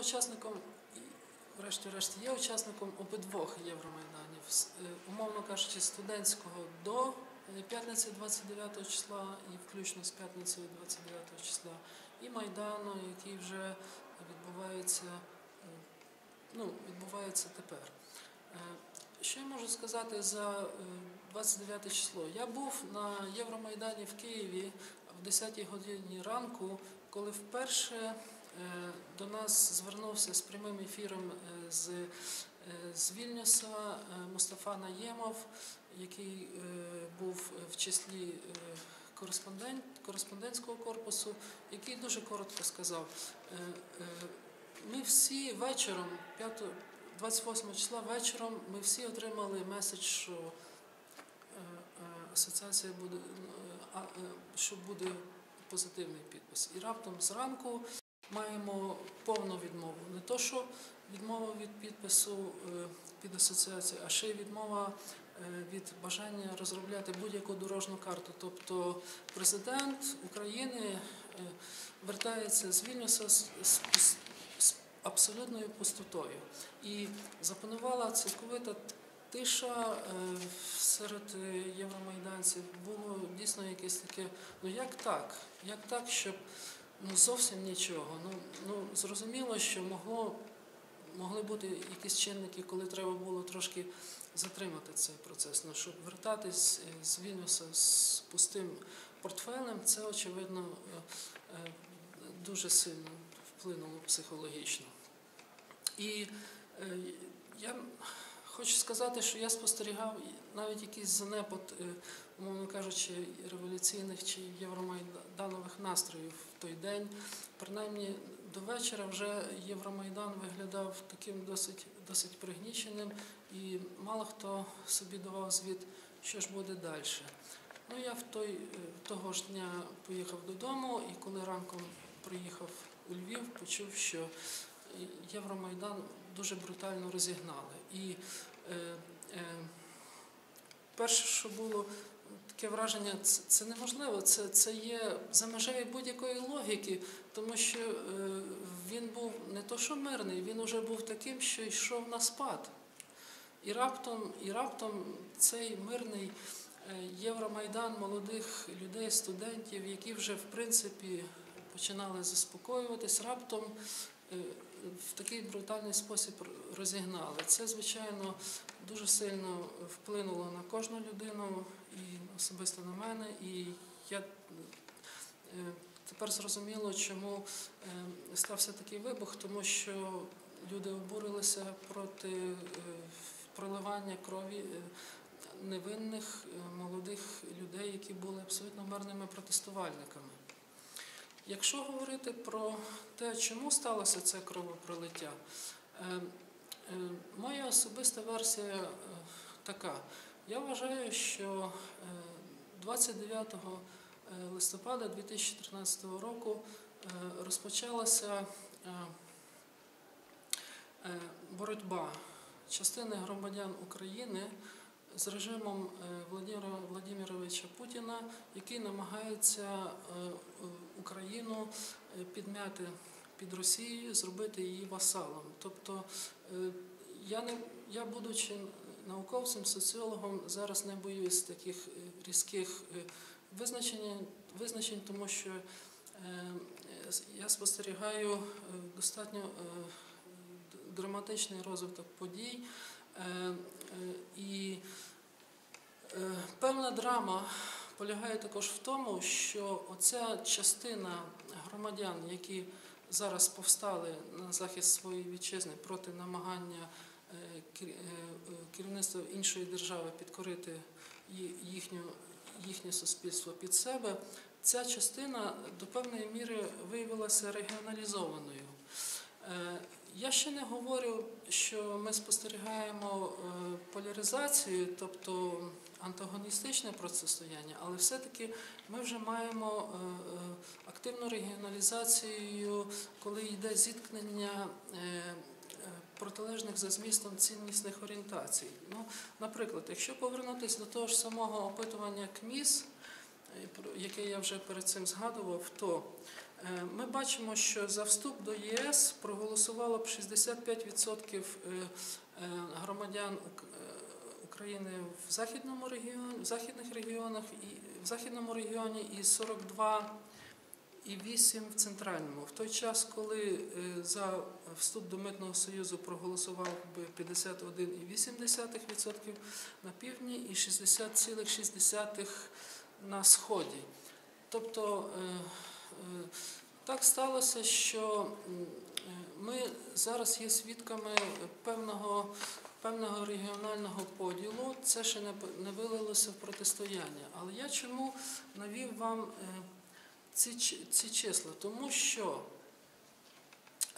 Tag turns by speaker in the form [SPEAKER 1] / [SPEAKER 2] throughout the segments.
[SPEAKER 1] учасником, врешті-решт, є учасником обидвох Євромайданів, е, умовно кажучи, студентського до е, п'ятниці 29 числа і включно з п'ятницею 29 числа, і Майдану, який вже відбувається, е, ну, відбувається тепер. Що я можу сказати за е, 29 число? Я був на Євромайдані в Києві в 10 годині ранку, коли вперше до нас звернувся з прямим ефіром е, з, е, з Вільнюса е, Мустафа Наємов, який е, був в числі е, кореспондент, кореспондентського корпусу, який дуже коротко сказав. е, е, Ми всі вечором, 5, 28 числа вечором, ми всі отримали меседж, що е, е, асоціація буде, е, е, що буде позитивний підпис. І раптом зранку маємо повну відмову. Не то, що відмова від підпису е, під асоціацію, а ще й відмова е, від бажання розробляти будь-яку дорожню карту. Тобто президент України е, вертається з Вільнюса з, абсолютною пустотою. І запанувала цілковита тиша серед євромайданців. Було дійсно якесь таке, ну як так? Як так, щоб ну, зовсім нічого. Ну, ну зрозуміло, що могло, могли бути якісь чинники, коли треба було трошки затримати цей процес. Ну, щоб вертатись е, з Вільнюса з пустим портфелем, це очевидно е, е, дуже сильно вплинуло психологічно. І я хочу сказати, що я спостерігав навіть якийсь занепад, е, умовно кажучи, революційних чи євромайданових настроїв в той день. Принаймні до вечора вже Євромайдан виглядав таким досить, досить пригніченим, і мало хто собі давав звіт, що ж буде далі. Ну, я в той, е, того ж дня поїхав додому, і коли ранком приїхав у Львів, почув, що Євромайдан дуже брутально розігнали. І перше, що було таке враження, це, неможливо, це, це є за межею будь-якої логіки, тому що е, він був не то, що мирний, він вже був таким, що йшов на спад. І раптом, і раптом цей мирний е, Євромайдан молодих людей, студентів, які вже в принципі починали заспокоюватись, раптом е, в такий брутальний спосіб розігнали. Це, звичайно, дуже сильно вплинуло на кожну людину і особисто на мене. І я е, тепер зрозуміло, чому е, стався такий вибух, тому що люди обурилися проти е, проливання крові е, невинних е, молодих людей, які були абсолютно мирними протестувальниками. Якщо говорити про те, чому сталося це кровопролиття, е, е, моя особиста версія е, така. Я вважаю, що е, 29 листопада 2013 року розпочалася боротьба частини громадян України з режимом е, Владимира Владимировича Путіна, який намагається е, е, Україну підмяти під Росією, зробити її васалом. Тобто я не я, будучи науковцем, соціологом, зараз не боюсь таких різких визначень, визначень, тому що я спостерігаю достатньо драматичний розвиток подій. Е, е, І е, певна драма полягає також в тому, що оця частина громадян, які зараз повстали на захист своєї вітчизни проти намагання кер- керівництва іншої держави підкорити їхню, їхнє суспільство під себе, ця частина до певної міри виявилася регіоналізованою. Я ще не говорю, що ми спостерігаємо е, поляризацію, тобто антагоністичне протистояння, але все-таки ми вже маємо е, е, активну регіоналізацію, коли йде зіткнення протилежних за змістом ціннісних орієнтацій. Ну, наприклад, якщо повернутися до того ж самого опитування КМІС, яке я вже перед цим згадував, то Ми бачимо, що за вступ до ЄС проголосувало б 65% е, е, громадян е, України в західному регіоні, в західних регіонах і в західному регіоні і 42 і 8 в центральному. В той час, коли е, за вступ до митного союзу проголосував би 51,8% на півдні і 60,6% на сході. Тобто е, е, так сталося, що е, ми зараз є свідками певного, певного регіонального поділу. Це ще не, не вилилося в протистояння. Але я чому навів вам е, ці, ці числа? Тому що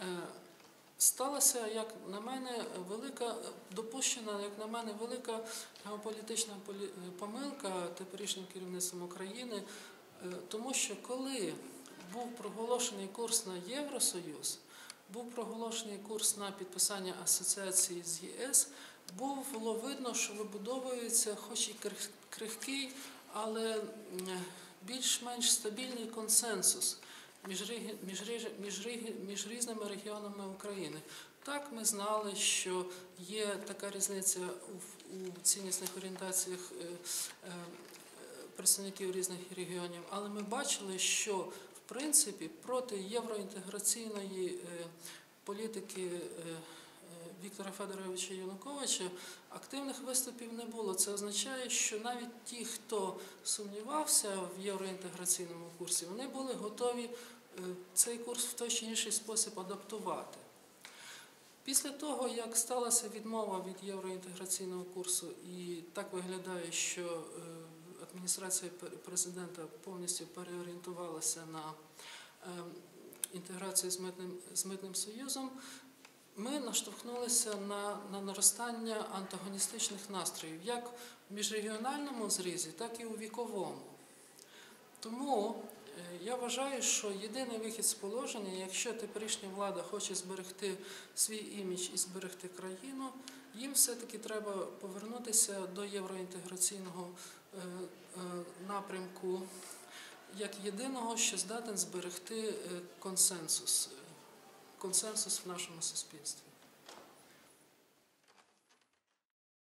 [SPEAKER 1] е, сталася, як на мене, велика допущена, як на мене, велика геополітична полі- помилка теперішнім керівництвом України, тому що коли був проголошений курс на Євросоюз, був проголошений курс на підписання асоціації з ЄС, було видно, що вибудовується, хоч і крихкий, але більш-менш стабільний консенсус між, різними регіонами України. Так, ми знали, що є така різниця у, у ціннісних орієнтаціях е, е, представників різних регіонів, але ми бачили, що принципі проти євроінтеграційної е, політики е, е, Віктора Федоровича Януковича активних виступів не було. Це означає, що навіть ті, хто сумнівався в євроінтеграційному курсі, вони були готові цей курс в той чи інший спосіб адаптувати. Після того, як сталася відмова від євроінтеграційного курсу, і так виглядає, що адміністрація президента повністю переорієнтувалася на е, інтеграцію з митним, з митним союзом, ми наштовхнулися на, на наростання антагоністичних настроїв як в міжрегіональному зрізі, так і у віковому. Тому е, я вважаю, що єдиний вихід з положення, якщо теперішня влада хоче зберегти свій імідж і зберегти країну, їм все-таки треба повернутися до євроінтеграційного е, е, напрямку як єдиного, що здатен зберегти е, консенсус, консенсус в нашому суспільстві.